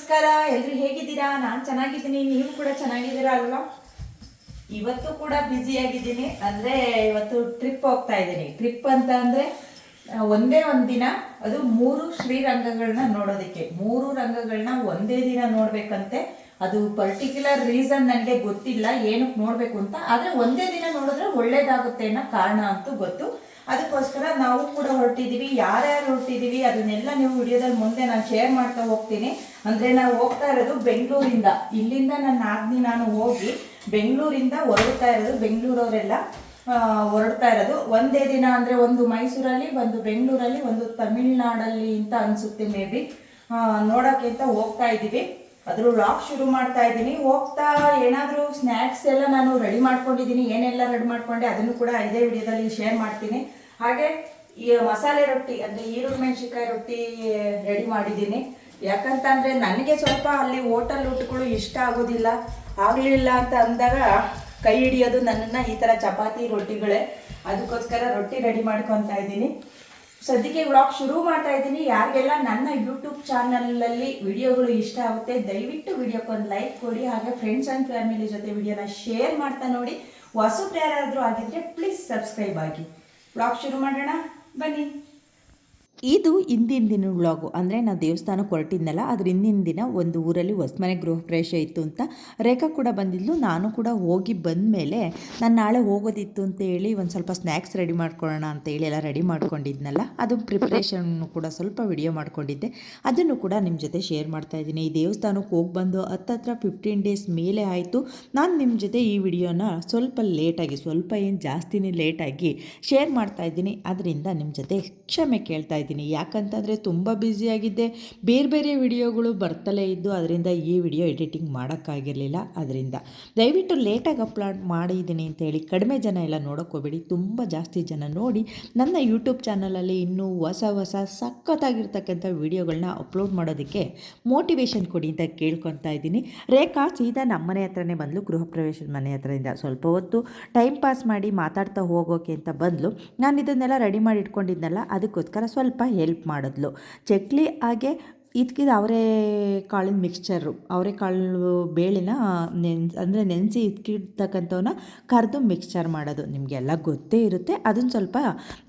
ನಮಸ್ಕಾರ, ಎಲ್ರು ಹೇಗಿದ್ದೀರಾ? ನಾನು ಚೆನ್ನಾಗಿದ್ದೀನಿ, ನೀವು ಕೂಡ ಚೆನ್ನಾಗಿದ್ದೀರಾ ಅಲ್ವಾ? ಇವತ್ತು ಕೂಡ ಬ್ಯುಸಿ ಆಗಿದ್ದೀನಿ. ಅಂದ್ರೆ ಇವತ್ತು ಟ್ರಿಪ್ ಹೋಗ್ತಾ ಇದ್ದೀನಿ. ಟ್ರಿಪ್ ಅಂತ ಅಂದ್ರೆ ಒಂದೇ ಒಂದು ದಿನ, ಅದು ಮೂರು ಶ್ರೀರಂಗಗಳನ್ನ ನೋಡೋದಕ್ಕೆ. ಮೂರು ರಂಗಗಳನ್ನ ಒಂದೇ ದಿನ ನೋಡ್ಬೇಕಂತೆ. ಅದು ಪರ್ಟಿಕ್ಯುಲರ್ ರೀಸನ್ ನನಗೆ ಗೊತ್ತಿಲ್ಲ, ಏನಕ್ಕೆ ನೋಡ್ಬೇಕು ಅಂತ. ಆದ್ರೆ ಒಂದೇ ದಿನ ನೋಡಿದ್ರೆ ಒಳ್ಳೇದಾಗುತ್ತೆ ಅನ್ನೋ ಕಾರಣ ಅಂತೂ ಗೊತ್ತು. ಅದಕ್ಕೋಸ್ಕರ ನಾವು ಕೂಡ ಹೊರಟಿದೀವಿ, ಯಾರ್ಯಾರು ಹೊರಟಿದ್ದೀವಿ ಅದನ್ನೆಲ್ಲ ನೀವು ವಿಡಿಯೋದಲ್ಲಿ ಮುಂದೆ ನಾನು ಶೇರ್ ಮಾಡ್ತಾ ಹೋಗ್ತೀನಿ. ಅಂದ್ರೆ ನಾವು ಹೋಗ್ತಾ ಇರೋದು ಬೆಂಗಳೂರಿಂದ. ಇಲ್ಲಿಂದ ನನ್ನ ಆಗ್ನಿ ನಾನು ಹೋಗಿ ಬೆಂಗಳೂರಿಂದ ಹೊರಡ್ತಾ ಇರೋದು, ಬೆಂಗಳೂರವರೆಲ್ಲ ಹೊರಡ್ತಾ ಇರೋದು. ಒಂದೇ ದಿನ ಅಂದ್ರೆ ಒಂದು ಮೈಸೂರಲ್ಲಿ, ಒಂದು ಬೆಂಗಳೂರಲ್ಲಿ, ಒಂದು ತಮಿಳ್ನಾಡಲ್ಲಿ ಅಂತ ಅನಿಸುತ್ತೆ ಮೇ ಬಿ. ಅಂತ ಹೋಗ್ತಾ ಇದ್ದೀವಿ. ಅದ್ರ ವ್ಲಾಗ್ ಶುರು ಮಾಡ್ತಾ ಇದ್ದೀನಿ. ಹೋಗ್ತಾ ಏನಾದರೂ ಸ್ನ್ಯಾಕ್ಸ್ ಎಲ್ಲ ನಾನು ರೆಡಿ ಮಾಡ್ಕೊಂಡಿದ್ದೀನಿ. ಏನೆಲ್ಲ ರೆಡಿ ಮಾಡ್ಕೊಂಡೆ ಅದನ್ನು ಕೂಡ ಇದೇ ವಿಡಿಯೋದಲ್ಲಿ ಶೇರ್ ಮಾಡ್ತೀನಿ. ಹಾಗೆ ಈ ಮಸಾಲೆ ರೊಟ್ಟಿ, ಅಂದರೆ ಈರುಳ್ಳಿ, ಮೆಣಸಿನ್ಕಾಯಿ ರೊಟ್ಟಿ ರೆಡಿ ಮಾಡಿದ್ದೀನಿ. ಯಾಕಂತಂದರೆ ನನಗೆ ಸ್ವಲ್ಪ ಅಲ್ಲಿ ಹೋಟೆಲ್ ಊಟಗಳು ಇಷ್ಟ ಆಗೋದಿಲ್ಲ, ಆಗಲಿಲ್ಲ ಅಂತ ಅಂದಾಗ ಕೈ ಹಿಡಿಯೋದು ನನ್ನನ್ನು ಈ ಥರ ಚಪಾತಿ ರೊಟ್ಟಿಗಳೇ. ಅದಕ್ಕೋಸ್ಕರ ರೊಟ್ಟಿ ರೆಡಿ ಮಾಡ್ಕೊತಾ ಇದ್ದೀನಿ. ಸದ್ಯಕ್ಕೆ ವ್ಲಾಗ್ ಶುರು ಮಾಡ್ತಾ ಇದ್ದೀನಿ. ಯಾರಿಗೆಲ್ಲ ನನ್ನ ಯೂಟ್ಯೂಬ್ ಚಾನಲಲ್ಲಿ ವಿಡಿಯೋಗಳು ಇಷ್ಟ ಆಗುತ್ತೆ, ದಯವಿಟ್ಟು ವಿಡಿಯೋಕ್ಕೊಂದು ಲೈಕ್ ಕೊಡಿ. ಹಾಗೆ ಫ್ರೆಂಡ್ಸ್ ಆ್ಯಂಡ್ ಫ್ಯಾಮಿಲಿ ಜೊತೆ ವಿಡಿಯೋನ ಶೇರ್ ಮಾಡ್ತಾ ನೋಡಿ. ಹೊಸಬ್ರು ಯಾರಾದರೂ ಆಗಿದ್ರೆ ಪ್ಲೀಸ್ ಸಬ್ಸ್ಕ್ರೈಬ್ ಆಗಿ. ವ್ಲಾಗ್ ಶುರು ಮಾಡೋಣ. ಬನ್ನಿ. ಇದು ಹಿಂದಿನ ದಿನ ವ್ಲಾಗು ಅಂದರೆ ನಾವು ದೇವಸ್ಥಾನಕ್ಕೆ ಹೊರಟಿದ್ನಲ್ಲ ಅದ್ರ ಹಿಂದಿನ ದಿನ ಒಂದು ಊರಲ್ಲಿ ಹೊಸ್ಮನೆ ಗೃಹ ಪ್ರವೇಶ ಇತ್ತು ಅಂತ ರೇಖಾ ಕೂಡ ಬಂದಿದ್ಲು, ನಾನು ಕೂಡ ಹೋಗಿ ಬಂದ ಮೇಲೆ ನಾನು ನಾಳೆ ಹೋಗೋದಿತ್ತು ಅಂತ ಹೇಳಿ ಒಂದು ಸ್ವಲ್ಪ ಸ್ನ್ಯಾಕ್ಸ್ ರೆಡಿ ಮಾಡ್ಕೊಳ್ಳೋಣ ಅಂತ ಹೇಳಿ ಎಲ್ಲ ರೆಡಿ ಮಾಡ್ಕೊಂಡಿದ್ನಲ್ಲ, ಅದು ಪ್ರಿಪ್ರೇಷನ್ ಕೂಡ ಸ್ವಲ್ಪ ವಿಡಿಯೋ ಮಾಡ್ಕೊಂಡಿದ್ದೆ, ಅದನ್ನು ಕೂಡ ನಿಮ್ಮ ಜೊತೆ ಶೇರ್ ಮಾಡ್ತಾ ಇದ್ದೀನಿ. ಈ ದೇವಸ್ಥಾನಕ್ಕೆ ಹೋಗಿ ಬಂದು ಹತ್ತತ್ರ ಫಿಫ್ಟೀನ್ ಡೇಸ್ ಮೇಲೆ ಆಯಿತು, ನಾನು ನಿಮ್ಮ ಜೊತೆ ಈ ವಿಡಿಯೋನ ಸ್ವಲ್ಪ ಲೇಟಾಗಿ ಸ್ವಲ್ಪ ಏನು ಜಾಸ್ತಿನೇ ಲೇಟಾಗಿ ಶೇರ್ ಮಾಡ್ತಾ ಇದ್ದೀನಿ, ಅದರಿಂದ ನಿಮ್ಮ ಜೊತೆ ಕ್ಷಮೆ ಕೇಳ್ತಾ ಇದ್ದೀನಿ. ಯಾಕಂತಂದರೆ ತುಂಬ ಬ್ಯುಸಿಯಾಗಿದ್ದೆ ಬೇರೆ ಬೇರೆ ವಿಡಿಯೋಗಳು ಬರ್ತಲೇ ಇದ್ದು ಅದರಿಂದ ಈ ವಿಡಿಯೋ ಎಡಿಟಿಂಗ್ ಮಾಡೋಕ್ಕಾಗಿರಲಿಲ್ಲ. ಅದರಿಂದ ದಯವಿಟ್ಟು ಲೇಟಾಗಿ ಅಪ್ಲೋಡ್ ಮಾಡಿದ್ದೀನಿ ಅಂತ ಹೇಳಿ ಕಡಿಮೆ ಜನ ಎಲ್ಲ ನೋಡೋಕ್ಕೋಬೇಡಿ ತುಂಬ ಜಾಸ್ತಿ ಜನ ನೋಡಿ ನನ್ನ ಯೂಟ್ಯೂಬ್ ಚಾನಲಲ್ಲಿ ಇನ್ನೂ ಹೊಸ ಹೊಸ ಸಖತ್ತಾಗಿರ್ತಕ್ಕಂಥ ವಿಡಿಯೋಗಳನ್ನ ಅಪ್ಲೋಡ್ ಮಾಡೋದಕ್ಕೆ ಮೋಟಿವೇಶನ್ ಕೊಡಿ ಅಂತ ಕೇಳ್ಕೊತಾ ಇದ್ದೀನಿ. ರೇಖಾ ಸೀದಾ ನಮ್ಮನೆ ಹತ್ರನೇ ಬಂದಲು. ಗೃಹ ಪ್ರವೇಶದ ಮನೆ ಹತ್ರದಿಂದ ಸ್ವಲ್ಪ ಹೊತ್ತು ಟೈಮ್ ಪಾಸ್ ಮಾಡಿ ಮಾತಾಡ್ತಾ ಹೋಗೋಕೆ ಅಂತ ಬಂದಲು. ನಾನು ಇದನ್ನೆಲ್ಲ ರೆಡಿ ಮಾಡಿ ಇಟ್ಕೊಂಡಿದ್ನಲ್ಲ, ಅದಕ್ಕೋಸ್ಕರ ಸ್ವಲ್ಪ ಹೆಲ್ಪ್ ಮಾಡಿದ್ಲು. ಚಕ್ಲಿ ಹಾಗೆ ಇದಕ್ಕಿದು ಅವರೇ ಕಾಳಿನ ಮಿಕ್ಸ್ಚರು ಅವರೆಕಾಳು ಬೇಳೆನ ನೆನ್, ಅಂದರೆ ನೆನೆಸಿ ಇಟ್ಕಿಡ್ತಕ್ಕಂಥವನ್ನ ಕರೆದು ಮಿಕ್ಸ್ಚರ್ ಮಾಡೋದು. ನಿಮಗೆಲ್ಲ ಗೊತ್ತೇ ಇರುತ್ತೆ. ಅದನ್ನು ಸ್ವಲ್ಪ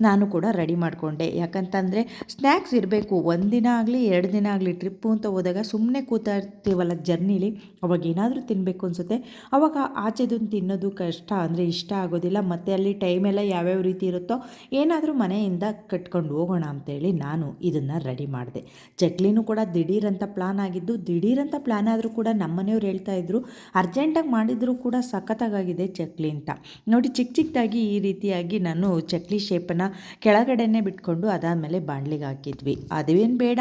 ನಾನು ಕೂಡ ರೆಡಿ ಮಾಡಿಕೊಂಡೆ. ಯಾಕಂತಂದರೆ ಸ್ನ್ಯಾಕ್ಸ್ ಇರಬೇಕು. ಒಂದಿನ ಆಗಲಿ, ಎರಡು ದಿನ ಆಗಲಿ ಟ್ರಿಪ್ಪು ಅಂತ ಹೋದಾಗ ಸುಮ್ಮನೆ ಕೂತಾ ಇರ್ತೀವಲ್ಲ ಜರ್ನಿಲಿ ಅವಾಗ ಏನಾದರೂ ತಿನ್ನಬೇಕು ಅನಿಸುತ್ತೆ. ಅವಾಗ ಆಚೆದನ್ನು ತಿನ್ನೋದು ಕಷ್ಟ. ಅಂದರೆ ಇಷ್ಟ ಆಗೋದಿಲ್ಲ. ಮತ್ತು ಅಲ್ಲಿ ಟೈಮೆಲ್ಲ ಯಾವ್ಯಾವ ರೀತಿ ಇರುತ್ತೋ ಏನಾದರೂ ಮನೆಯಿಂದ ಕಟ್ಕೊಂಡು ಹೋಗೋಣ ಅಂತೇಳಿ ನಾನು ಇದನ್ನು ರೆಡಿ ಮಾಡಿದೆ. ಚಕ್ಲಿನೂ ಕೂಡ ದಿಢೀರ್ ಅಂತ ಪ್ಲಾನ್ ಆಗಿದ್ದು, ದಿಢೀರಂತ ಪ್ಲಾನ್ ಆದರೂ ಕೂಡ ನಮ್ಮನೆಯವ್ರು ಹೇಳ್ತಾ ಇದ್ರು ಅರ್ಜೆಂಟಾಗಿ ಮಾಡಿದರೂ ಕೂಡ ಸಖತ್ತಾಗಿದೆ ಚಕ್ಲಿ ಅಂತ. ನೋಡಿ ಚಿಕ್ಕ ಚಿಕ್ಕದಾಗಿ ಈ ರೀತಿಯಾಗಿ ನಾನು ಚಕ್ಲಿ ಶೇಪನ್ನು ಕೆಳಗಡೆನೆ ಬಿಟ್ಕೊಂಡು ಅದಾದಮೇಲೆ ಬಾಣಲಿಗೆ ಹಾಕಿದ್ವಿ. ಅದೇನು ಬೇಡ,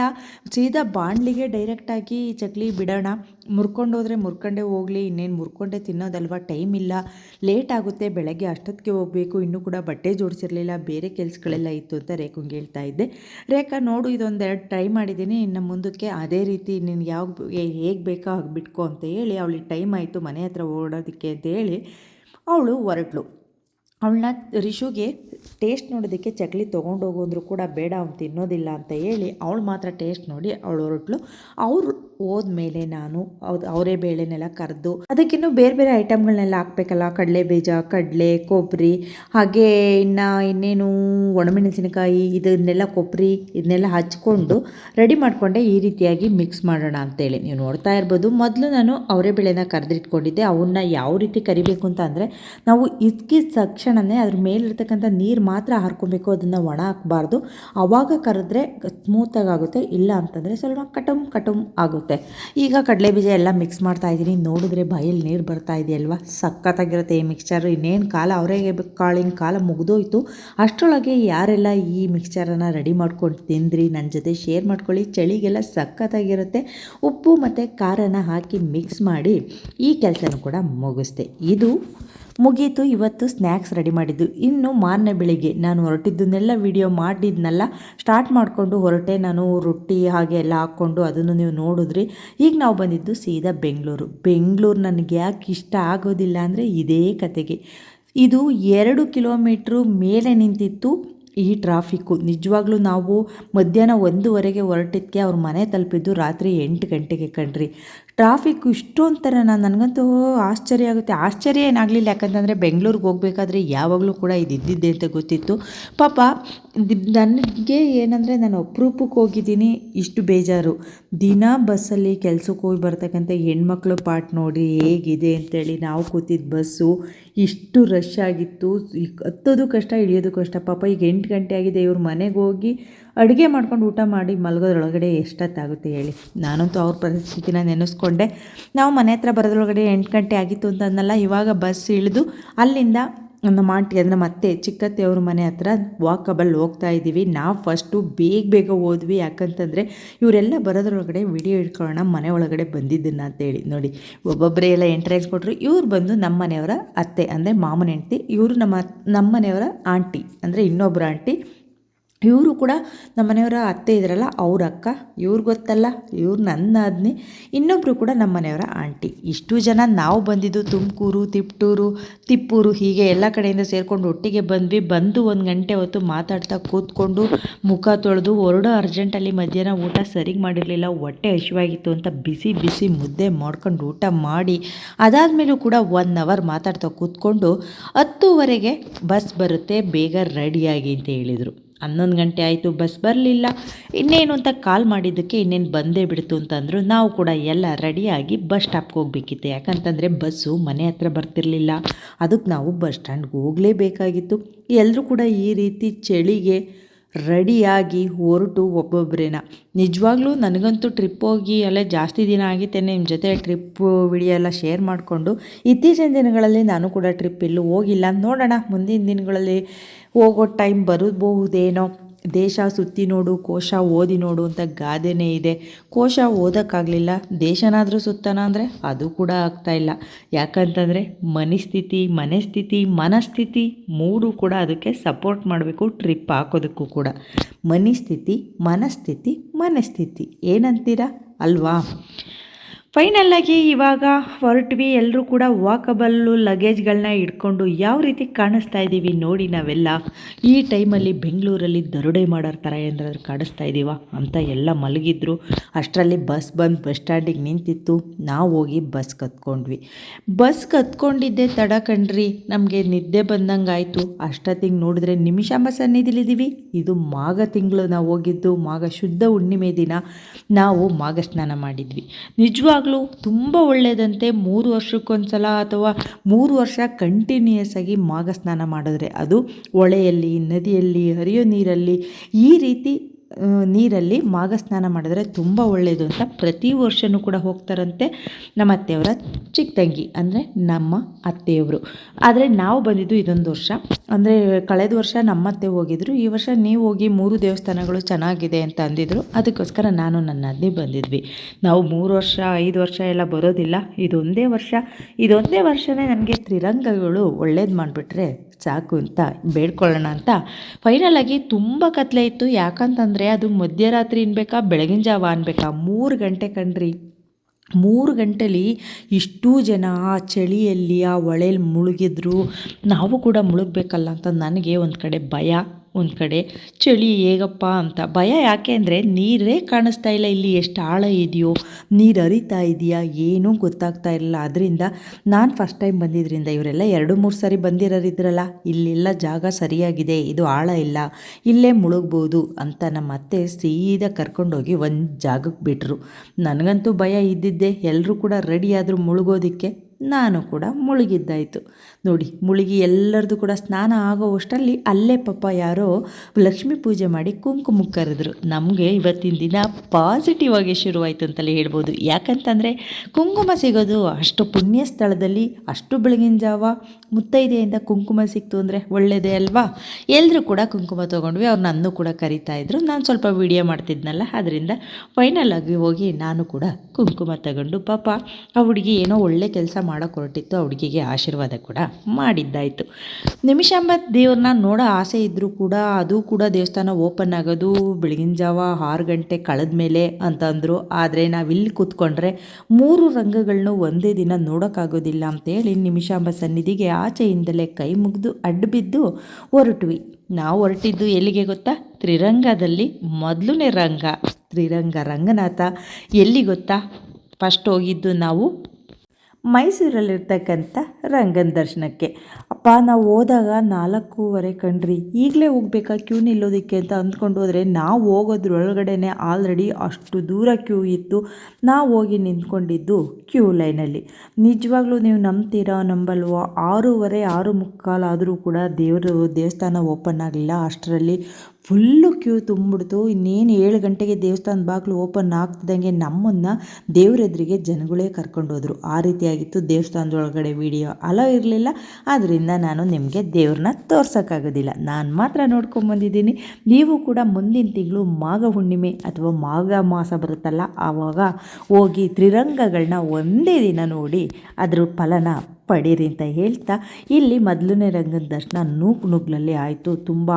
ಸೀದಾ ಬಾಣಲಿಗೆ ಡೈರೆಕ್ಟಾಗಿ ಚಕ್ಲಿ ಬಿಡೋಣ. ಮುರ್ಕೊಂಡು ಹೋದರೆ ಮುರ್ಕೊಂಡೇ ಹೋಗಲಿ, ಇನ್ನೇನು ಮುರ್ಕೊಂಡೇ ತಿನ್ನೋದಲ್ವ ಟೈಮ್ ಇಲ್ಲ. ಲೇಟ್ ಆಗುತ್ತೆ, ಬೆಳಗ್ಗೆ ಅಷ್ಟೊತ್ತಿಗೆ ಹೋಗಬೇಕು, ಇನ್ನೂ ಕೂಡ ಬಟ್ಟೆ ಜೋಡಿಸಿರಲಿಲ್ಲ, ಬೇರೆ ಕೆಲಸಗಳೆಲ್ಲ ಇತ್ತು ಅಂತ ರೇಖಂಗೆ ಹೇಳ್ತಾ ಇದ್ದೆ. ರೇಖಾ, ನೋಡು, ಇದೊಂದೆರಡು ಟ್ರೈ ಮಾಡಿದ್ದೀನಿ, ಇನ್ನು ಮುಂದಕ್ಕೆ ಅದೇ ರೀತಿ ನಿನ್ಗೆ ಯಾವ ಹೇಗೆ ಬೇಕೋ ಹಾಗೆ ಬಿಟ್ಕೊ ಅಂತ ಹೇಳಿ ಅವಳಿಗೆ ಟೈಮ್ ಆಯಿತು ಮನೆ ಹತ್ರ ಓಡೋದಕ್ಕೆ ಅಂತ ಹೇಳಿ ಅವಳು ಹೊರಟ್ಲು. ಅವಳನ್ನ ರಿಷುಗೆ ಟೇಸ್ಟ್ ನೋಡೋದಕ್ಕೆ ಚಕ್ಲಿ ತೊಗೊಂಡೋಗು ಅಂದರೂ ಕೂಡ ಬೇಡ, ಅವ್ನು ತಿನ್ನೋದಿಲ್ಲ ಅಂತ ಹೇಳಿ ಅವಳು ಮಾತ್ರ ಟೇಸ್ಟ್ ನೋಡಿ ಅವಳು ಹೊರಟ್ಲು. ಅವ್ರು ಹೋದ್ಮೇಲೆ ನಾನು ಅದು ಅವರೇ ಬೇಳೆನೆಲ್ಲ ಕರೆದು ಅದಕ್ಕಿನ್ನೂ ಬೇರೆ ಬೇರೆ ಐಟಮ್ಗಳನ್ನೆಲ್ಲ ಹಾಕ್ಬೇಕಲ್ಲ. ಕಡಲೆ ಬೀಜ, ಕಡಲೆ, ಕೊಬ್ಬರಿ, ಹಾಗೆ ಇನ್ನು ಇನ್ನೇನು ಒಣಮೆಣಸಿನಕಾಯಿ ಇದನ್ನೆಲ್ಲ ಕೊಬ್ಬರಿ ಇದನ್ನೆಲ್ಲ ಹಚ್ಕೊಂಡು ರೆಡಿ ಮಾಡಿಕೊಂಡೆ ಈ ರೀತಿಯಾಗಿ ಮಿಕ್ಸ್ ಮಾಡೋಣ ಅಂತೇಳಿ. ನೀವು ನೋಡ್ತಾ ಇರ್ಬೋದು. ಮೊದಲು ನಾನು ಅವರೇ ಬೇಳೆನ ಕರೆದಿಟ್ಕೊಂಡಿದ್ದೆ. ಅವನ್ನ ಯಾವ ರೀತಿ ಕರಿಬೇಕು ಅಂತ ಅಂದರೆ ನಾವು ಇದ್ಕಿದ ತಕ್ಷಣವೇ ಅದ್ರ ಮೇಲಿರ್ತಕ್ಕಂಥ ನೀರು ಮಾತ್ರ ಹಾರ್ಕೊಬೇಕು. ಅದನ್ನು ಒಣ ಹಾಕಬಾರ್ದು. ಆವಾಗ ಕರೆದ್ರೆ ಸ್ಮೂತಾಗಿ ಆಗುತ್ತೆ. ಇಲ್ಲ ಅಂತಂದರೆ ಸ್ವಲ್ಪ ಕಟಮ್ ಕಟಮ್ ಆಗುತ್ತೆ. ಈಗ ಕಡಲೆ ಬೀಜ ಎಲ್ಲ ಮಿಕ್ಸ್ ಮಾಡ್ತಾ ಇದ್ದೀನಿ. ನೋಡಿದ್ರೆ ಬಾಯಲ್ಲಿ ನೀರು ಬರ್ತಾ ಇದೆಯಲ್ವಾ ಸಖತ್ತಾಗಿರುತ್ತೆ ಈ ಮಿಕ್ಸ್ಚರ್ ಇನ್ನೇನು ಕಾಲ ಅವರೇ ಕಾಳಿನ ಕಾಲ ಮುಗಿದೋಯ್ತು. ಅಷ್ಟರೊಳಗೆ ಯಾರೆಲ್ಲ ಈ ಮಿಕ್ಸ್ಚರನ್ನು ರೆಡಿ ಮಾಡ್ಕೊಂಡು ತಿಂದ್ರಿ ನನ್ನ ಜೊತೆ ಶೇರ್ ಮಾಡ್ಕೊಳ್ಳಿ. ಚಳಿಗೆಲ್ಲ ಸಖತ್ತಾಗಿರುತ್ತೆ. ಉಪ್ಪು ಮತ್ತು ಖಾರನ ಹಾಕಿ ಮಿಕ್ಸ್ ಮಾಡಿ ಈ ಕೆಲಸನೂ ಕೂಡ ಮುಗಿಸ್ದೆ. ಇದು ಮುಗೀತು, ಇವತ್ತು ಸ್ನ್ಯಾಕ್ಸ್ ರೆಡಿ ಮಾಡಿದ್ದು. ಇನ್ನು ಮಾರನೇ ಬೆಳಿಗ್ಗೆ ನಾನು ಹೊರಟಿದ್ದನ್ನೆಲ್ಲ ವಿಡಿಯೋ ಮಾಡಿದ್ನಲ್ಲ ಸ್ಟಾರ್ಟ್ ಮಾಡಿಕೊಂಡು ಹೊರಟೆ ನಾನು ರೊಟ್ಟಿ ಹಾಗೆ ಎಲ್ಲ ಹಾಕ್ಕೊಂಡು ಅದನ್ನು ನೀವು ನೋಡಿದ್ರಿ. ಈಗ ನಾವು ಬಂದಿದ್ದು ಸೀದಾ ಬೆಂಗಳೂರು. ಬೆಂಗಳೂರು ನನಗೆ ಯಾಕೆ ಇಷ್ಟ ಆಗೋದಿಲ್ಲ ಅಂದರೆ ಇದೇ ಕತೆಗೆ. ಇದು ಎರಡು ಕಿಲೋಮೀಟ್ರು ಮೇಲೆ ನಿಂತಿತ್ತು ಈ ಟ್ರಾಫಿಕ್ಕು ನಿಜವಾಗ್ಲೂ ನಾವು ಮಧ್ಯಾಹ್ನ ಒಂದೂವರೆಗೆ ಹೊರಟಿದ್ದಕ್ಕೆ ಅವ್ರ ಮನೆ ತಲುಪಿದ್ದು ರಾತ್ರಿ ಎಂಟು ಗಂಟೆಗೆ ಕಣ್ರಿ. ಇಷ್ಟೊಂಥರ ನಾನು ನನಗಂತೂ ಆಶ್ಚರ್ಯ ಆಗುತ್ತೆ. ಆಶ್ಚರ್ಯ ಏನಾಗಲಿಲ್ಲ. ಯಾಕಂತಂದರೆ ಬೆಂಗಳೂರಿಗೆ ಹೋಗಬೇಕಾದ್ರೆ ಯಾವಾಗಲೂ ಕೂಡ ಇದು ಇದ್ದಿದ್ದೆ ಅಂತ ಗೊತ್ತಿತ್ತು. ಪಾಪ ನನಗೆ ಏನಂದರೆ ನಾನು ಅಪರೂಪಕ್ಕೆ ಹೋಗಿದ್ದೀನಿ. ಇಷ್ಟು ಬೇಜಾರು. ದಿನ ಬಸ್ಸಲ್ಲಿ ಕೆಲಸಕ್ಕೆ ಹೋಗಿ ಬರ್ತಕ್ಕಂಥ ಹೆಣ್ಮಕ್ಳು ಪಾಟ್ ನೋಡಿ ಹೇಗಿದೆ ಅಂತೇಳಿ ನಾವು ಕೂತಿದ್ದ ಬಸ್ಸು ಇಷ್ಟು ರಶ್ ಆಗಿತ್ತು. ಹತ್ತೋದು ಕಷ್ಟ, ಇಳಿಯೋದು ಕಷ್ಟ. ಪಾಪ, ಈಗ ಎಂಟು ಗಂಟೆ ಆಗಿದೆ. ಇವ್ರ ಮನೆಗೆ ಹೋಗಿ ಅಡುಗೆ ಮಾಡ್ಕೊಂಡು ಊಟ ಮಾಡಿ ಮಲಗೋದ್ರೊಳಗಡೆ ಎಷ್ಟೊತ್ತಾಗುತ್ತೆ ಹೇಳಿ. ನಾನಂತೂ ಅವ್ರ ಪರಿಸ್ಥಿತಿನ ನೆನೆಸ್ಕೊಂಡೆ. ನಾವು ಮನೆ ಹತ್ರ ಬರೋದ್ರೊಳಗಡೆ ಎಂಟು ಗಂಟೆ ಆಗಿತ್ತು ಅಂತ ಇವಾಗ ಬಸ್ ಇಳಿದು ಅಲ್ಲಿಂದ ನಮ್ಮ ಆಂಟಿ ಅಂದರೆ ಮತ್ತೆ ಚಿಕ್ಕತ್ತೆ ಅವ್ರ ಮನೆ ಹತ್ರ ವಾಕಬಲ್ ಹೋಗ್ತಾ ಇದ್ದೀವಿ. ನಾವು ಫಸ್ಟು ಬೇಗ ಬೇಗ ಹೋದ್ವಿ. ಯಾಕಂತಂದರೆ ಇವರೆಲ್ಲ ಬರೋದ್ರೊಳಗಡೆ ವಿಡಿಯೋ ಇಟ್ಕೊಳ್ಳೋಣ ಮನೆ ಒಳಗಡೆ ಬಂದಿದ್ದನ್ನು ಅಂತೇಳಿ ನೋಡಿ ಒಬ್ಬೊಬ್ಬರೇ ಎಲ್ಲ ಎಂಟ್ರೆನ್ಸ್ ಕೊಟ್ಟರು ಇವ್ರು ಬಂದು ನಮ್ಮ ಮನೆಯವರ ಅತ್ತೆ ಅಂದರೆ ಮಾಮನ ಹೆಂಡ್ತಿ, ಇವರು ನಮ್ಮ ನಮ್ಮ ಮನೆಯವರ ಆಂಟಿ ಅಂದರೆ ಇನ್ನೊಬ್ಬರು ಆಂಟಿ. ಇವರು ಕೂಡ ನಮ್ಮ ಮನೆಯವರ ಅತ್ತೆ ಇದ್ರಲ್ಲ, ಅವ್ರ ಅಕ್ಕ, ಇವ್ರು ಗೊತ್ತಲ್ಲ, ಇವ್ರು ನನ್ನ ಆದ್ನಿ ಇನ್ನೊಬ್ಬರು ಕೂಡ ನಮ್ಮ ಮನೆಯವರ ಆಂಟಿ. ಇಷ್ಟು ಜನ ನಾವು ಬಂದಿದ್ದು ತುಮಕೂರು, ತಿಪ್ಟೂರು, ತಿಪ್ಪೂರು, ಹೀಗೆ ಎಲ್ಲ ಕಡೆಯಿಂದ ಸೇರಿಕೊಂಡು ಒಟ್ಟಿಗೆ ಬಂದ್ವಿ. ಬಂದು ಒಂದು ಗಂಟೆ ಹೊತ್ತು ಮಾತಾಡ್ತಾ ಕೂತ್ಕೊಂಡು ಮುಖ ತೊಳೆದು ಹೊರಡೋ ಅರ್ಜೆಂಟಲ್ಲಿ ಮಧ್ಯಾಹ್ನ ಊಟ ಸರಿಗೆ ಮಾಡಿರಲಿಲ್ಲ. ಹೊಟ್ಟೆ ಹಸಿವಾಗಿತ್ತು ಅಂತ ಬಿಸಿ ಬಿಸಿ ಮುದ್ದೆ ಮಾಡ್ಕೊಂಡು ಊಟ ಮಾಡಿ, ಅದಾದಮೇಲೂ ಕೂಡ ಒನ್ ಅವರ್ ಮಾತಾಡ್ತಾ ಕೂತ್ಕೊಂಡು ಹತ್ತುವರೆಗೆ ಬಸ್ ಬರುತ್ತೆ, ಬೇಗ ರೆಡಿಯಾಗಿ ಅಂತ ಹೇಳಿದರು. ಹನ್ನೊಂದು ಗಂಟೆ ಆಯಿತು, ಬಸ್ ಬರಲಿಲ್ಲ. ಇನ್ನೇನು ಅಂತ ಕಾಲ್ ಮಾಡಿದ್ದಕ್ಕೆ ಇನ್ನೇನು ಬಂದೇ ಬಿಡ್ತು ಅಂತಂದರು, ನಾವು ಕೂಡ ಎಲ್ಲ ರೆಡಿಯಾಗಿ ಬಸ್ ಸ್ಟಾಪ್ಗೆ ಹೋಗ್ಬೇಕಿತ್ತು. ಯಾಕಂತಂದರೆ ಬಸ್ಸು ಮನೆ ಹತ್ರ ಬರ್ತಿರಲಿಲ್ಲ. ಅದಕ್ಕೆ ನಾವು ಬಸ್ ಸ್ಟ್ಯಾಂಡ್ಗೆ ಹೋಗಲೇಬೇಕಾಗಿತ್ತು. ಎಲ್ಲರೂ ಕೂಡ ಈ ರೀತಿ ಚಳಿಗೆ ರೆಡಿಯಾಗಿ ಹೊರಟು ಒಬ್ಬೊಬ್ಬರೇನ ನಿಜವಾಗ್ಲೂ ನನಗಂತೂ ಟ್ರಿಪ್ ಹೋಗಿ ಎಲ್ಲ ಜಾಸ್ತಿ ದಿನ ಆಗಿತ್ತೇನೆ ನಿಮ್ಮ ಜೊತೆ ಟ್ರಿಪ್ ವಿಡಿಯೋ ಎಲ್ಲ ಶೇರ್ ಮಾಡಿಕೊಂಡು. ಇತ್ತೀಚಿನ ದಿನಗಳಲ್ಲಿ ನಾನು ಕೂಡ ಟ್ರಿಪ್ ಇಲ್ಲೂ ಹೋಗಿಲ್ಲ. ನೋಡೋಣ, ಮುಂದಿನ ದಿನಗಳಲ್ಲಿ ಹೋಗೋ ಟೈಮ್ ಬರಬಹುದೇನೋ. ದೇಶ ಸುತ್ತಿ ನೋಡು, ಕೋಶ ಓದಿ ನೋಡು ಅಂತ ಗಾದೆನೇ ಇದೆ. ಕೋಶ ಓದೋಕ್ಕಾಗಲಿಲ್ಲ, ದೇಶನಾದರೂ ಸುತ್ತನ ಅಂದರೆ ಅದು ಕೂಡ ಆಗ್ತಾ ಇಲ್ಲ. ಯಾಕಂತಂದರೆ ಮನಸ್ಥಿತಿ ಮನಸ್ಥಿತಿ ಮನಸ್ಥಿತಿ ಮೂರು ಕೂಡ ಅದಕ್ಕೆ ಸಪೋರ್ಟ್ ಮಾಡಬೇಕು ಟ್ರಿಪ್ ಹಾಕೋದಕ್ಕೂ ಕೂಡ. ಮನಸ್ಥಿತಿ ಮನಸ್ಥಿತಿ ಮನಸ್ಥಿತಿ. ಏನಂತೀರಾ? ಅಲ್ವಾ? ಫೈನಲ್ಲಾಗಿ ಇವಾಗ ಹೊರಟ್ವಿ ಎಲ್ಲರೂ ಕೂಡ ವಾಕಬಲ್ಲು ಲಗೇಜ್ಗಳನ್ನ ಇಟ್ಕೊಂಡು ಯಾವ ರೀತಿ ಕಾಣಿಸ್ತಾ ಇದ್ದೀವಿ ನೋಡಿ ನಾವೆಲ್ಲ. ಈ ಟೈಮಲ್ಲಿ ಬೆಂಗಳೂರಲ್ಲಿ ದರೋಡೆ ಮಾಡೋರ ಥರ ಏನಾದ್ರು ಕಾಣಿಸ್ತಾ ಇದ್ದೀವ ಅಂತ ಎಲ್ಲ ಮಲಗಿದ್ರು. ಅಷ್ಟರಲ್ಲಿ ಬಸ್ ಬಂದು ಬಸ್ ಸ್ಟ್ಯಾಂಡಿಗೆ ನಿಂತಿತ್ತು. ನಾವು ಹೋಗಿ ಬಸ್ ಕತ್ಕೊಂಡ್ವಿ. ಬಸ್ ಕತ್ಕೊಂಡಿದ್ದೆ ತಡ ಕಣ್ರಿ, ನಮಗೆ ನಿದ್ದೆ ಬಂದಂಗೆ ಆಯಿತು. ಅಷ್ಟೊತ್ತಿಗೆ ನೋಡಿದ್ರೆ ನಿಮಿಷಾಂಬ ಸನ್ನಿಧಿಲಿದ್ದೀವಿ ಇದು ಮಾಗ ತಿಂಗಳು ನಾವು ಹೋಗಿದ್ದು ಮಾಗ ಶುದ್ಧ ಹುಣ್ಣಿಮೆ ದಿನ. ನಾವು ಮಾಗ ಸ್ನಾನ ಮಾಡಿದ್ವಿ. ನಿಜವಾಗ್ಲೂ ತುಂಬ ಒಳ್ಳೆಯದಂತೆ ಮೂರು ವರ್ಷಕ್ಕೊಂದ್ಸಲ ಅಥವಾ ಮೂರು ವರ್ಷ ಕಂಟಿನ್ಯೂಯಸ್ ಆಗಿ ಮಾಘ ಸ್ನಾನ ಮಾಡಿದ್ರೆ ಅದು ಹೊಳೆಯಲ್ಲಿ ನದಿಯಲ್ಲಿ, ಹರಿಯೋ ನೀರಲ್ಲಿ ಈ ರೀತಿ ನೀರಲ್ಲಿ ಮಾಘ ಸ್ನಾನ ಮಾಡಿದ್ರೆ ತುಂಬ ಒಳ್ಳೆಯದು ಅಂತ ಪ್ರತಿ ವರ್ಷವೂ ಕೂಡ ಹೋಗ್ತಾರಂತೆ ನಮ್ಮ ಅತ್ತೆಯವರ ಚಿಕ್ಕ ತಂಗಿ ಅಂದರೆ ನಮ್ಮ ಅತ್ತೆಯವರು. ಆದರೆ ನಾವು ಬಂದಿದ್ದು ಇದೊಂದು ವರ್ಷ. ಅಂದರೆ ಕಳೆದ ವರ್ಷ ನಮ್ಮ ಅತ್ತೆ ಹೋಗಿದ್ರು, ಈ ವರ್ಷ ನೀವು ಹೋಗಿ ಮೂರು ದೇವಸ್ಥಾನಗಳು ಚೆನ್ನಾಗಿದೆ ಅಂತ ಅಂದಿದ್ರು. ಅದಕ್ಕೋಸ್ಕರ ನಾನು ನನ್ನ ಅತ್ತೆ ಬಂದಿದ್ವಿ. ನಾವು ಮೂರು ವರ್ಷ, ಐದು ವರ್ಷ ಎಲ್ಲ ಬರೋದಿಲ್ಲ. ಇದೊಂದೇ ವರ್ಷ. ಇದೊಂದೇ ವರ್ಷವೇ ನನಗೆ ತ್ರಿರಂಗಗಳು ಒಳ್ಳೇದು ಮಾಡಿಬಿಟ್ರೆ ಸಾಕು ಅಂತ ಬೇಡ್ಕೊಳ್ಳೋಣ ಅಂತ. ಫೈನಲ್ ಆಗಿ ತುಂಬ ಕತ್ಲೆ ಇತ್ತು. ಯಾಕಂತಂದರೆ ಅದು ಮಧ್ಯರಾತ್ರಿ ಅನ್ಬೇಕಾ ಬೆಳಗಿನ ಜಾವ ಅನ್ಬೇಕಾ? ಮೂರು ಗಂಟೆ ಕಣ್ರಿ. ಮೂರು ಗಂಟೆಲಿ ಇಷ್ಟೂ ಜನ ಆ ಚಳಿಯಲ್ಲಿ, ಆ ಹೊಳೇಲಿ ಮುಳುಗಿದ್ರು. ನಾವು ಕೂಡ ಮುಳುಗಬೇಕಲ್ಲ ಅಂತ ನನಗೆ ಒಂದು ಕಡೆ ಭಯ. ಒಂದು ಕಡೆ, ಚಳಿ ಹೇಗಪ್ಪ? ಅಂತ. ಭಯ ಯಾಕೆ ಅಂದರೆ, ನೀರೇ ಕಾಣಿಸ್ತಾ ಇಲ್ಲ. ಇಲ್ಲಿ ಎಷ್ಟು ಆಳ ಇದೆಯೋ, ನೀರು ಹರಿತಾ ಇದೆಯಾ, ಏನೂ ಗೊತ್ತಾಗ್ತಾ ಇರಲಿಲ್ಲ. ಅದರಿಂದ ನಾನು ಫಸ್ಟ್ ಟೈಮ್ ಬಂದಿದ್ದರಿಂದ ಇವರೆಲ್ಲ ಎರಡು, ಮೂರು ಸಾರಿ ಬಂದಿರೋರಿದ್ರಲ್ಲ, ಇಲ್ಲೆಲ್ಲ ಜಾಗ ಸರಿಯಾಗಿದೆ, ಇದು ಆಳ ಇಲ್ಲ, ಇಲ್ಲೇ ಮುಳುಗ್ಬೋದು ಅಂತ ನಮ್ಮ ಅತ್ತೆ ಸೀದಾ ಕರ್ಕೊಂಡೋಗಿ ಒಂದು ಜಾಗಕ್ಕೆ ಬಿಟ್ಟರು ನನಗಂತೂ ಭಯ ಇದ್ದಿದ್ದೆ. ಎಲ್ಲರೂ ಕೂಡ ರೆಡಿಯಾದರೂ ಮುಳುಗೋದಕ್ಕೆ, ನಾನು ಕೂಡ ಮುಳುಗಿದ್ದಾಯಿತು. ನೋಡಿ, ಮುಳುಗಿ ಎಲ್ಲರದು ಕೂಡ ಸ್ನಾನ ಆಗೋವಷ್ಟರಲ್ಲಿ ಅಲ್ಲೇ ಪಾಪ ಯಾರೋ ಲಕ್ಷ್ಮೀ ಪೂಜೆ ಮಾಡಿ ಕುಂಕುಮ ಕರೆದ್ರು. ನಮಗೆ ಇವತ್ತಿನ ದಿನ ಪಾಸಿಟಿವ್ ಆಗಿ ಶುರುವಾಯಿತು ಅಂತಲೇ ಹೇಳ್ಬೋದು. ಯಾಕಂತಂದರೆ ಕುಂಕುಮ ಸಿಗೋದು ಅಷ್ಟು ಪುಣ್ಯ ಸ್ಥಳದಲ್ಲಿ, ಅಷ್ಟು ಬೆಳಗಿನ ಜಾವ ಮುತ್ತೈದೆಯಿಂದ ಕುಂಕುಮ ಸಿಕ್ತು ಅಂದರೆ ಒಳ್ಳೆಯದೇ ಅಲ್ವಾ? ಎಲ್ಲರೂ ಕೂಡ ಕುಂಕುಮ ತೊಗೊಂಡ್ವಿ, ಅವ್ರು ನನ್ನೂ ಕೂಡ ಕರಿತಾ ಇದ್ರು. ನಾನು ಸ್ವಲ್ಪ ವಿಡಿಯೋ ಮಾಡ್ತಿದ್ನಲ್ಲ, ಅದರಿಂದ ಫೈನಲ್ ಆಗಿ ಹೋಗಿ ನಾನು ಕೂಡ ಕುಂಕುಮ ತಗೊಂಡು ಪಾಪ ಆ ಹುಡುಗಿ ಏನೋ ಒಳ್ಳೆ ಕೆಲಸ ಮಾಡೋಕ್ಕೆ ಹೊರಟಿತ್ತು ಆ ಹುಡುಗಿಗೆ ಆಶೀರ್ವಾದ ಕೂಡ. ಮಾಡಿದ್ದಾಯಿತು. ನಿಮಿಷಾಂಬ ದೇವ್ರನ್ನ ನೋಡೋ ಆಸೆ ಇದ್ದರೂ ಕೂಡ ಅದು ಕೂಡ ದೇವಸ್ಥಾನ ಓಪನ್ ಆಗೋದು, ಬೆಳಗಿನ ಜಾವ ಆರು ಗಂಟೆ ಕಳೆದ ಮೇಲೆ ಅಂತಂದರು ಆದರೆ ನಾವಿಲ್ಲಿ ಕೂತ್ಕೊಂಡ್ರೆ ಮೂರು ರಂಗಗಳನ್ನೂ ಒಂದೇ ದಿನ ನೋಡೋಕ್ಕಾಗೋದಿಲ್ಲ ಅಂತೇಳಿ ನಿಮಿಷಾಂಬ ಸನ್ನಿಧಿಗೆ ಆಚೆಯಿಂದಲೇ ಕೈ ಮುಗಿದು ಅಡ್ಡಬಿದ್ದು ಹೊರಟ್ವಿ. ನಾವು ಹೊರಟಿದ್ದು ಎಲ್ಲಿಗೆ ಗೊತ್ತಾ? ತ್ರಿರಂಗದಲ್ಲಿ ಮೊದಲನೇ ರಂಗ. ತ್ರಿರಂಗ ರಂಗನಾಥ ಎಲ್ಲಿ ಗೊತ್ತಾ? ಫಸ್ಟ್ ಹೋಗಿದ್ದು ನಾವು ಮೈಸೂರಲ್ಲಿರ್ತಕ್ಕಂಥ ರಂಗನ ದರ್ಶನಕ್ಕೆ. ಅಪ್ಪ, ನಾವು ಹೋದಾಗ ನಾಲ್ಕೂವರೆ ಕಣ್ರಿ. ಈಗಲೇ ಹೋಗ್ಬೇಕಾ ಕ್ಯೂ ನಿಲ್ಲೋದಕ್ಕೆ ಅಂತ ಅಂದ್ಕೊಂಡು ಹೋದರೆ ನಾವು ಹೋಗೋದ್ರೊಳಗಡೆನೆ ಆಲ್ರೆಡಿ ಅಷ್ಟು ದೂರ ಕ್ಯೂ ಇತ್ತು. ನಾವು ಹೋಗಿ ನಿಂತ್ಕೊಂಡಿದ್ದು ಕ್ಯೂ ಲೈನಲ್ಲಿ. ನಿಜವಾಗ್ಲೂ ನೀವು ನಂಬ್ತೀರಾ, ನಂಬಲ್ವೋ? ಆರೂವರೆ ಆರು ಮುಕ್ಕಾಲಾದರೂ ಕೂಡ ದೇವರು ದೇವಸ್ಥಾನ ಓಪನ್ ಆಗಲಿಲ್ಲ. ಅಷ್ಟರಲ್ಲಿ ಫುಲ್ಲು ಕ್ಯೂ ತುಂಬಿಡ್ತು. ಇನ್ನೇನು ಏಳು ಗಂಟೆಗೆ ದೇವಸ್ಥಾನದ ಬಾಗಿಲು ಓಪನ್ ಆಗ್ತಿದ್ದಂಗೆ ನಮ್ಮನ್ನು ದೇವ್ರೆದ್ರಿಗೆ ಜನಗಳೇ ಕರ್ಕೊಂಡೋದ್ರು. ಆ ರೀತಿಯಾಗಿತ್ತು ದೇವಸ್ಥಾನದೊಳಗಡೆ ವಿಡಿಯೋ. ಅಲೋ ಇರಲಿಲ್ಲ. ಆದ್ದರಿಂದ ನಾನು ನಿಮಗೆ ದೇವ್ರನ್ನ ತೋರ್ಸೋಕ್ಕಾಗೋದಿಲ್ಲ. ನಾನು ಮಾತ್ರ ನೋಡ್ಕೊಂಬಂದಿದ್ದೀನಿ. ನೀವು ಕೂಡ ಮುಂದಿನ ತಿಂಗಳು ಮಾಘ ಹುಣ್ಣಿಮೆ ಅಥವಾ ಮಾಘ ಮಾಸ ಬರುತ್ತಲ್ಲ, ಆವಾಗ ಹೋಗಿ ತ್ರಿರಂಗಗಳನ್ನ ಒಂದೇ ದಿನ ನೋಡಿ ಅದರ ಫಲನ ಪಡೀರಿ ಅಂತ ಹೇಳ್ತಾ ಇಲ್ಲಿ ಮೊದಲನೇ ರಂಗದ ದರ್ಶನ ನೂಕು ನುಗ್ಲಲ್ಲಿ ಆಯಿತು. ತುಂಬ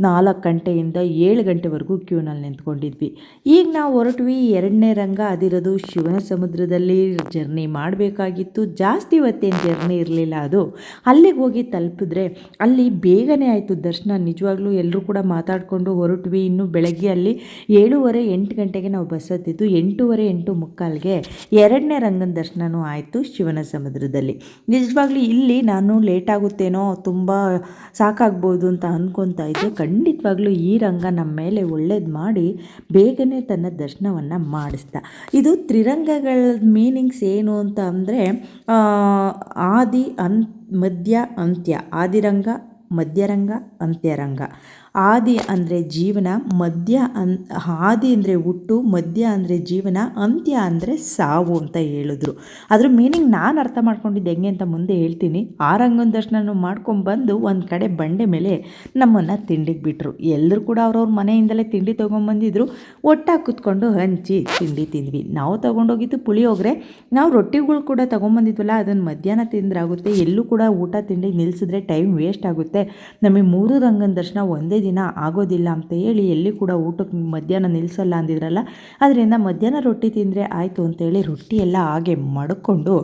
ನಾಲ್ಕು ಗಂಟೆಯಿಂದ ಏಳು ಗಂಟೆವರೆಗೂ ಕ್ಯೂನಲ್ಲಿ ನಿಂತ್ಕೊಂಡಿದ್ವಿ. ಈಗ ನಾವು ಹೊರಟ್ವಿ. ಎರಡನೇ ರಂಗ ಅದಿರೋದು ಶಿವನ ಸಮುದ್ರದಲ್ಲಿ ಜರ್ನಿ ಮಾಡಬೇಕಾಗಿತ್ತು. ಜಾಸ್ತಿ ಹೊತ್ತೇನು ಜರ್ನಿ ಇರಲಿಲ್ಲ ಅದು. ಅಲ್ಲಿಗೆ ಹೋಗಿ ತಲುಪಿದ್ರೆ ಅಲ್ಲಿ ಬೇಗನೆ ಆಯಿತು ದರ್ಶನ. ನಿಜವಾಗ್ಲೂ ಎಲ್ಲರೂ ಕೂಡ ಮಾತಾಡಿಕೊಂಡು ಹೊರಟ್ವಿ. ಇನ್ನು ಬೆಳಗ್ಗೆ ಅಲ್ಲಿ ಏಳುವರೆ ಎಂಟು ಗಂಟೆಗೆ ನಾವು ಬಸ್ ಹತ್ತಿದ್ದು ಎಂಟೂವರೆ ಎಂಟು ಮುಕ್ಕಾಲ್ಗೆ ಎರಡನೇ ರಂಗನ ದರ್ಶನವೂ ಆಯಿತು ಶಿವನ ಸಮುದ್ರದಲ್ಲಿ. ನಿಜವಾಗ್ಲೂ ಇಲ್ಲಿ ನಾನು ಲೇಟ್ ಆಗುತ್ತೇನೋ ತುಂಬ ಸಾಕಾಗ್ಬೋದು ಅಂತ ಅಂದ್ಕೊತಾ ಇದ್ದೆ. ಖಂಡಿತವಾಗ್ಲೂ ಈ ರಂಗ ನಮ್ಮ ಮೇಲೆ ಒಳ್ಳೇದು ಮಾಡಿ ಬೇಗನೆ ತನ್ನ ದರ್ಶನವನ್ನು ಮಾಡಿಸ್ದ ಇದು ತ್ರಿರಂಗಗಳ ಮೀನಿಂಗ್ಸ್ ಏನು ಅಂತ ಅಂದರೆ ಆದಿ, ಅನ್, ಮಧ್ಯ, ಅಂತ್ಯ. ಆದಿರಂಗ, ಮಧ್ಯರಂಗ, ಅಂತ್ಯರಂಗ. ಆದಿ ಅಂದರೆ ಜೀವನ ಮಧ್ಯ ಅನ್, ಆದಿ ಅಂದರೆ ಹುಟ್ಟು ಮಧ್ಯ ಅಂದರೆ ಜೀವನ, ಅಂತ್ಯ ಅಂದರೆ ಸಾವು ಅಂತ ಹೇಳಿದ್ರು. ಅದ್ರ ಮೀನಿಂಗ್ ನಾನು ಅರ್ಥ ಮಾಡ್ಕೊಂಡಿದ್ದು ಹೆಂಗೆ ಅಂತ ಮುಂದೆ ಹೇಳ್ತೀನಿ. ಆ ರಂಗನ ದರ್ಶನ ಮಾಡ್ಕೊಂಬಂದು ಒಂದು ಕಡೆ ಬಂಡೆ ಮೇಲೆ ನಮ್ಮನ್ನು ತಿಂಡಿಗೆ ಬಿಟ್ಟರು ಎಲ್ಲರೂ ಕೂಡ ಅವ್ರವ್ರ ಮನೆಯಿಂದಲೇ ತಿಂಡಿ ತೊಗೊಂಬಂದಿದ್ರು. ಒಟ್ಟಾಗಿ ಕೂತ್ಕೊಂಡು ಹಂಚಿ ತಿಂಡಿ ತಿಂದ್ವಿ. ನಾವು ತೊಗೊಂಡೋಗಿದ್ದು ಪುಳಿಯೋಗರೆ. ನಾವು ರೊಟ್ಟಿಗಳು ಕೂಡ ತೊಗೊಂಬಂದಿದ್ವಲ್ಲ ಅದನ್ನು ಮಧ್ಯಾಹ್ನ ತಿಂದ್ರಾಗುತ್ತೆ. ಎಲ್ಲೂ ಕೂಡ ಊಟ ತಿಂಡಿಗೆ ನಿಲ್ಲಿಸಿದ್ರೆ ಟೈಮ್ ವೇಸ್ಟ್ ಆಗುತ್ತೆ. ನಮಗೆ ಮೂರು ರಂಗನ ದರ್ಶನ ಒಂದೇ ದಿನ ಆಗೋದಿಲ್ಲ ಅಂತ ಹೇಳಿ ಎಲ್ಲಿ ಕೂಡ ಊಟಕ್ಕೆ ಮಧ್ಯಾಹ್ನ ನಿಲ್ಲಿಸಲ್ಲ ಅಂದಿದ್ರಲ್ಲ, ಅದರಿಂದ ಮಧ್ಯಾಹ್ನ ರೊಟ್ಟಿ ತಿಂದರೆ ಆಯಿತು ಅಂತೇಳಿ ರೊಟ್ಟಿ ಎಲ್ಲ ಹಾಗೆ ಮಡ್ಕೊಂಡು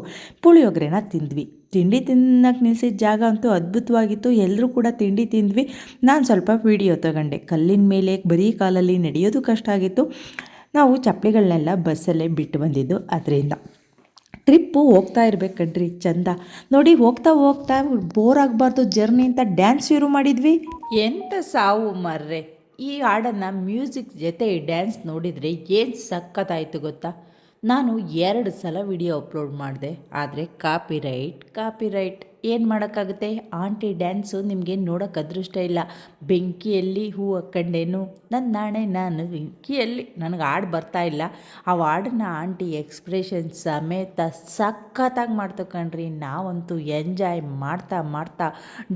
ಪುಳಿಯೋಗರೆನ ತಿಂದ್ವಿ. ತಿಂಡಿ ತಿನ್ನಕ್ಕೆ ನಿಲ್ಸಿದ ಜಾಗ ಅಂತೂ ಅದ್ಭುತವಾಗಿತ್ತು. ಎಲ್ಲರೂ ಕೂಡ ತಿಂಡಿ ತಿಂದ್ವಿ. ನಾನು ಸ್ವಲ್ಪ ವಿಡಿಯೋ ತಗೊಂಡೆ. ಕಲ್ಲಿನ ಮೇಲೆ ಬರೀ ಕಾಲಲ್ಲಿ ನಡೆಯೋದು ಕಷ್ಟ ಆಗಿತ್ತು. ನಾವು ಚಪ್ಪಲಿಗಳನ್ನೆಲ್ಲ ಬಸ್ಸಲ್ಲೇ ಬಿಟ್ಟು ಬಂದಿದ್ದು ಅದರಿಂದ. ಟ್ರಿಪ್ಪು ಹೋಗ್ತಾ ಇರ್ಬೇಕು ಕಣ್ರಿ ಚಂದ. ನೋಡಿ ಹೋಗ್ತಾ ಹೋಗ್ತಾ ಬೋರ್ ಆಗಬಾರ್ದು ಜರ್ನಿ ಅಂತ ಡ್ಯಾನ್ಸ್ ಶುರು ಮಾಡಿದ್ವಿ. ಎಂಥ ಸಾವು ಮರ್ರೆ? ಈ ಹಾಡನ್ನು ಮ್ಯೂಸಿಕ್ ಜೊತೆ ಡ್ಯಾನ್ಸ್ ನೋಡಿದರೆ ಏನು ಸಖತ್ತಾಯಿತು ಗೊತ್ತಾ? ನಾನು ಎರಡು ಸಲ ವಿಡಿಯೋ ಅಪ್ಲೋಡ್ ಮಾಡಿದೆ, ಆದರೆ ಕಾಪಿ ರೈಟ್ ಕಾಪಿ ರೈಟ್ ಏನು ಮಾಡೋಕ್ಕಾಗುತ್ತೆ? ಆಂಟಿ ಡ್ಯಾನ್ಸು ನಿಮಗೆ ನೋಡೋಕೆ ಅದೃಷ್ಟ ಇಲ್ಲ. ಬೆಂಕಿಯಲ್ಲಿ ಹೂ ಹಾಕ್ಕಂಡೇನು ನನ್ನ ನಾಣೆ ನಾನು ಬೆಂಕಿಯಲ್ಲಿ. ನನಗೆ ಹಾಡು ಬರ್ತಾ ಇಲ್ಲ. ಆ ಹಾಡನ್ನ ಆಂಟಿ ಎಕ್ಸ್ಪ್ರೆಷನ್ ಸಮೇತ ಸಖತ್ತಾಗಿ ಮಾಡ್ತಾ ಕಣ್ರಿ. ನಾವಂತೂ ಎಂಜಾಯ್ ಮಾಡ್ತಾ ಮಾಡ್ತಾ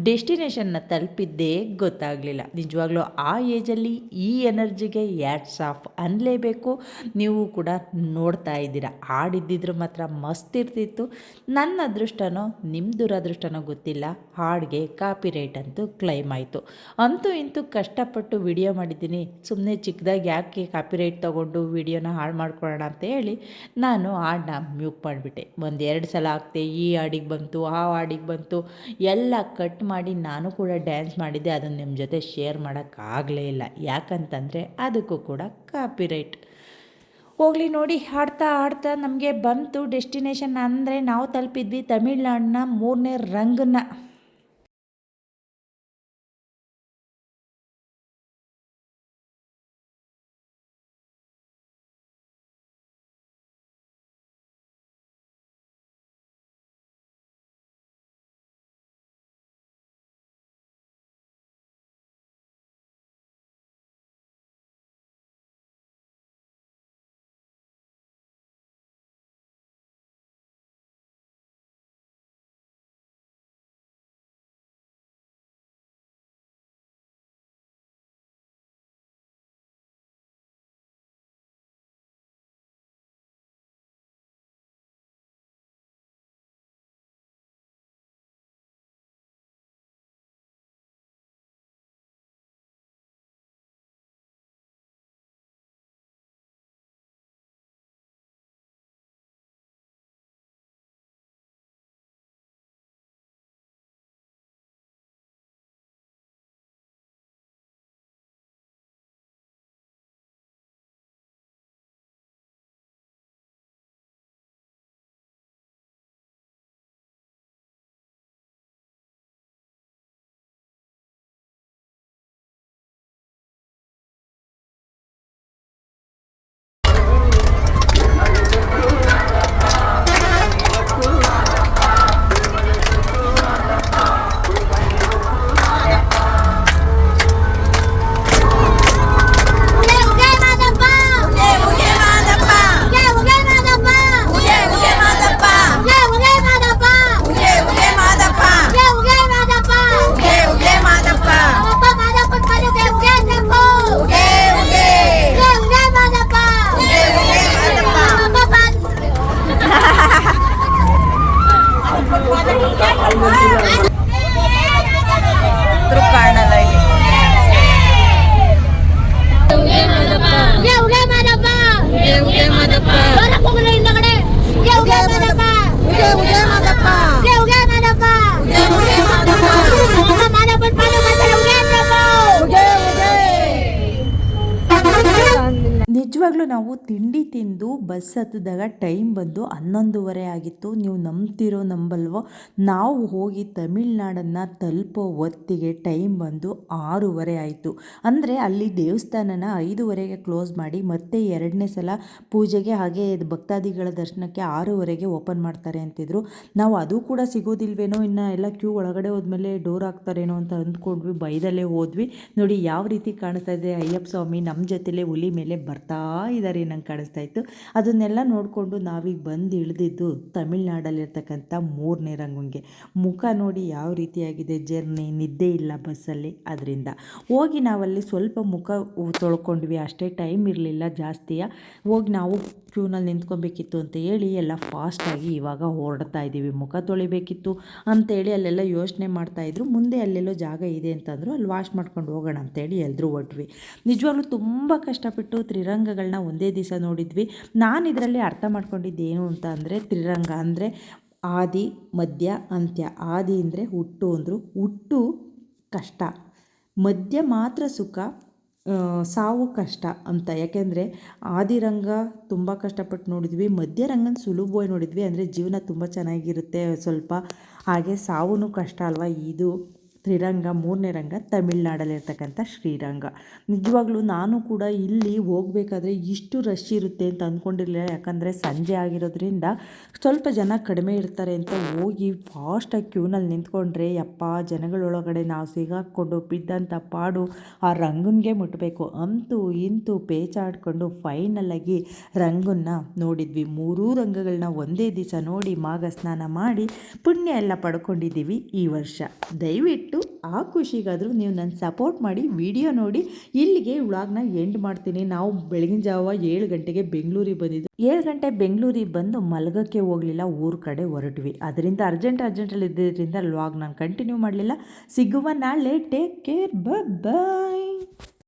ಡೆಸ್ಟಿನೇಷನ್ನ ತಲುಪಿದ್ದೇ ಗೊತ್ತಾಗಲಿಲ್ಲ. ನಿಜವಾಗ್ಲೂ ಆ ಏಜಲ್ಲಿ ಈ ಎನರ್ಜಿಗೆ ಯಾಟ್ಸ್ ಆಫ್ ಅನ್ನಲೇಬೇಕು ನೀವು ಕೂಡ ನೋಡ್ತಾ ಇದ್ದೀರಾ. ಹಾಡಿದ್ದಿದ್ರೆ ಮಾತ್ರ ಮಸ್ತ್ ಇರ್ತಿತ್ತು. ನನ್ನ ಅದೃಷ್ಟನೋ ನಿಮ್ಮ ದುರದೃಷ್ಟನೋ ಗೊತ್ತಿಲ್ಲ. ಹಾಡಿಗೆ ಕಾಪಿ ರೈಟ್ ಅಂತೂ ಕ್ಲೈಮ್ ಆಯಿತು. ಅಂತೂ ಇಂತೂ ಕಷ್ಟಪಟ್ಟು ವಿಡಿಯೋ ಮಾಡಿದ್ದೀನಿ. ಸುಮ್ಮನೆ ಚಿಕ್ಕದಾಗಿ ಯಾಕೆ ಕಾಪಿ ರೈಟ್ ತೊಗೊಂಡು ವಿಡಿಯೋನ ಹಾಳು ಮಾಡ್ಕೊಳ್ಳೋಣ ಅಂತ ಹೇಳಿ ನಾನು ಹಾಡನ್ನ ಮ್ಯೂಕ್ ಮಾಡಿಬಿಟ್ಟೆ. ಒಂದು ಎರಡು ಸಲ ಆಗ್ತೆ ಈ ಹಾಡಿಗೆ ಬಂತು, ಆ ಹಾಡಿಗೆ ಬಂತು. ಎಲ್ಲ ಕಟ್ ಮಾಡಿ ನಾನು ಕೂಡ ಡ್ಯಾನ್ಸ್ ಮಾಡಿದ್ದೆ. ಅದನ್ನು ನಿಮ್ಮ ಜೊತೆ ಶೇರ್ ಮಾಡೋಕ್ಕಾಗಲೇ ಇಲ್ಲ. ಯಾಕಂತಂದರೆ ಅದಕ್ಕೂ ಕೂಡ ಕಾಪಿ ರೈಟ್ ಹೋಗಲಿ ನೋಡಿ ಹಾಡ್ತಾ ಹಾಡ್ತಾ ನಮಗೆ ಬಂತು ಡೆಸ್ಟಿನೇಷನ್. ಅಂದರೆ ನಾವು ತಲುಪಿದ್ವಿ ತಮಿಳ್ನಾಡಿನ ಮೂರನೇ ರಂಗನ ನಿಜವಾಗ್ಲೂ ನಾವು ತಿಂಡಿ ತಿಂದು ಬಸ್ ಹತ್ತಿದಾಗ ಟೈಮ್ ಬಂದು ಹನ್ನೊಂದುವರೆ ಆಗಿತ್ತು. ನೀವು ನಂಬ್ತಿರೋ, ನಂಬಲ್ವೋ? ನಾವು ಹೋಗಿ ತಮಿಳ್ನಾಡನ್ನು ತಲುಪೋ ಹೊತ್ತಿಗೆ ಟೈಮ್ ಬಂದು ಆರೂವರೆ ಆಯಿತು. ಅಂದರೆ ಅಲ್ಲಿ ದೇವಸ್ಥಾನನ ಐದೂವರೆಗೆ ಕ್ಲೋಸ್ ಮಾಡಿ ಮತ್ತೆ ಎರಡನೇ ಸಲ ಪೂಜೆಗೆ ಹಾಗೆ ಭಕ್ತಾದಿಗಳ ದರ್ಶನಕ್ಕೆ ಆರೂವರೆಗೆ ಓಪನ್ ಮಾಡ್ತಾರೆ ಅಂತಿದ್ರು. ನಾವು ಅದು ಕೂಡ ಸಿಗೋದಿಲ್ವೇನೋ ಇನ್ನು ಎಲ್ಲ ಕ್ಯೂ ಒಳಗಡೆ ಹೋದ್ಮೇಲೆ ಡೋರ್ ಹಾಕ್ತಾರೇನೋ ಅಂತ ಅಂದ್ಕೊಂಡ್ವಿ, ಬೈದಲ್ಲೇ ಹೋದ್ವಿ. ನೋಡಿ, ಯಾವ ರೀತಿ ಕಾಣಿಸ್ತಾ ಇದೆ ಅಯ್ಯಪ್ಪ ಸ್ವಾಮಿ, ನಮ್ಮ ಜೊತೆಲೇ ಹುಲಿ ಮೇಲೆ ಬರ್ತಾ ಇದ್ದಾರೆ ನಂಗೆ ಕಾಣಿಸ್ತಾ ಇತ್ತು. ಅದನ್ನೆಲ್ಲ ನೋಡಿಕೊಂಡು ನಾವೀಗ ಬಂದು ಇಳಿದಿದ್ದು ತಮಿಳ್ನಾಡಲ್ಲಿರ್ತಕ್ಕಂಥ ಮೂರನೇ ರಂಗಂಗೆ. ಮುಖ ನೋಡಿ ಯಾವ ರೀತಿಯಾಗಿದೆ ಜರ್ನಿ, ನಿದ್ದೆ ಇಲ್ಲ ಬಸ್ಸಲ್ಲಿ ಅದರಿಂದ ಹೋಗಿ ನಾವಲ್ಲಿ ಸ್ವಲ್ಪ ಮುಖ ತೊಳ್ಕೊಂಡ್ವಿ, ಅಷ್ಟೇ ಟೈಮ್ ಇರಲಿಲ್ಲ ಜಾಸ್ತಿಯ. ಹೋಗಿ ನಾವು ಕ್ಯೂನಲ್ಲಿ ನಿಂತ್ಕೊಬೇಕಿತ್ತು ಅಂತ ಹೇಳಿ ಎಲ್ಲ ಫಾಸ್ಟಾಗಿ ಇವಾಗ ಹೊರಡ್ತಾ ಇದ್ದೀವಿ. ಮುಖ ತೊಳಿಬೇಕಿತ್ತು ಅಂತೇಳಿ ಅಲ್ಲೆಲ್ಲ ಯೋಚನೆ ಮಾಡ್ತಾಯಿದ್ರು ಮುಂದೆ ಅಲ್ಲೆಲ್ಲೋ ಜಾಗ ಇದೆ ಅಂತಂದರು, ಅಲ್ಲಿ ವಾಶ್ ಮಾಡ್ಕೊಂಡು ಹೋಗೋಣ ಅಂತೇಳಿ ಎಲ್ಲರೂ ಹೊಟ್ವಿ. ನಿಜವಾಗ್ಲೂ ತುಂಬ ಕಷ್ಟಪಟ್ಟು ತ್ರಿರಂಗಗಳನ್ನ ಒಂದೇ ದಿವಸ ನೋಡಿದ್ವಿ. ನಾನು ಇದರಲ್ಲಿ ಅರ್ಥ ಮಾಡ್ಕೊಂಡಿದ್ದೇನು ಅಂತ ಅಂದರೆ ತ್ರಿರಂಗ ಅಂದರೆ ಆದಿ ಮಧ್ಯ ಅಂತ್ಯ. ಆದಿ ಅಂದರೆ ಹುಟ್ಟು ಅಂದರು. ಹುಟ್ಟು ಕಷ್ಟ. ಮಧ್ಯ ಮಾತ್ರ ಸುಖ ಸಾವು ಕಷ್ಟ ಅಂತ. ಯಾಕೆಂದರೆ ಆದಿರಂಗ ತುಂಬ ಕಷ್ಟಪಟ್ಟು ನೋಡಿದ್ವಿ. ಮಧ್ಯರಂಗನ ಸುಲಭವಾಗಿ ನೋಡಿದ್ವಿ ಅಂದರೆ ಜೀವನ ತುಂಬ ಚೆನ್ನಾಗಿರುತ್ತೆ ಸ್ವಲ್ಪ. ಹಾಗೆ ಸಾವು ಕಷ್ಟ ಅಲ್ವಾ? ಇದು ತ್ರಿರಂಗ, ಮೂರನೇ ರಂಗ, ತಮಿಳ್ನಾಡಲ್ಲಿರ್ತಕ್ಕಂಥ ಶ್ರೀರಂಗ. ನಿಜವಾಗ್ಲೂ ನಾನು ಕೂಡ ಇಲ್ಲಿ ಹೋಗಬೇಕಾದ್ರೆ ಇಷ್ಟು ರಶ್ ಇರುತ್ತೆ ಅಂತ ಅಂದ್ಕೊಂಡಿರಲಿಲ್ಲ. ಯಾಕಂದರೆ ಸಂಜೆ ಆಗಿರೋದ್ರಿಂದ ಸ್ವಲ್ಪ ಜನ ಕಡಿಮೆ ಇರ್ತಾರೆ ಅಂತ ಹೋಗಿ ಫಾಸ್ಟಾಗಿ ಕ್ಯೂನಲ್ಲಿ ನಿಂತ್ಕೊಂಡ್ರೆ, ಯಪ್ಪ, ಜನಗಳೊಳಗಡೆ ನಾವು ಸಿಗಾಕ್ಕೊಂಡು ಬಿದ್ದಂಥ ಪಾಡು, ಆ ರಂಗನ್ಗೆ ಮುಟ್ಟಬೇಕು ಅಂತೂ ಇಂತೂ ಪೇಚಾಡ್ಕೊಂಡು ಫೈನಲಾಗಿ ರಂಗನ್ನ ನೋಡಿದ್ವಿ. ಮೂರೂ ರಂಗಗಳನ್ನ ಒಂದೇ ದಿವಸ ನೋಡಿ ಮಾಗ ಸ್ನಾನ ಮಾಡಿ ಪುಣ್ಯ ಎಲ್ಲ ಪಡ್ಕೊಂಡಿದ್ದೀವಿ ಈ ವರ್ಷ. ಆ ಖುಷಿಗಾದರೂ ನೀವು ನನ್ನ ಸಪೋರ್ಟ್ ಮಾಡಿ ವಿಡಿಯೋ ನೋಡಿ. ಇಲ್ಲಿಗೆ ವ್ಲಾಗ್ನ ಎಂಡ್ ಮಾಡ್ತೀನಿ. ನಾವು ಬೆಳಗಿನ ಜಾವ ಏಳು ಗಂಟೆಗೆ ಬೆಂಗಳೂರಿಗೆ ಬಂದಿದ್ದು. ಏಳು ಗಂಟೆ ಬೆಂಗಳೂರಿಗೆ ಬಂದು ಮಲಗಕ್ಕೆ ಹೋಗಲಿಲ್ಲ. ಊರ ಕಡೆ ಹೊರಟ್ವಿ. ಅದರಿಂದ ಅರ್ಜೆಂಟ್ ಅರ್ಜೆಂಟಲ್ಲಿ ಇದ್ದಿದ್ದರಿಂದ ವ್ಲಾಗ್ ನಾನು ಕಂಟಿನ್ಯೂ ಮಾಡಲಿಲ್ಲ. ಸಿಗುವ ನಾಳೆ ಟೇಕ್ ಕೇರ್ ಬಾಯ್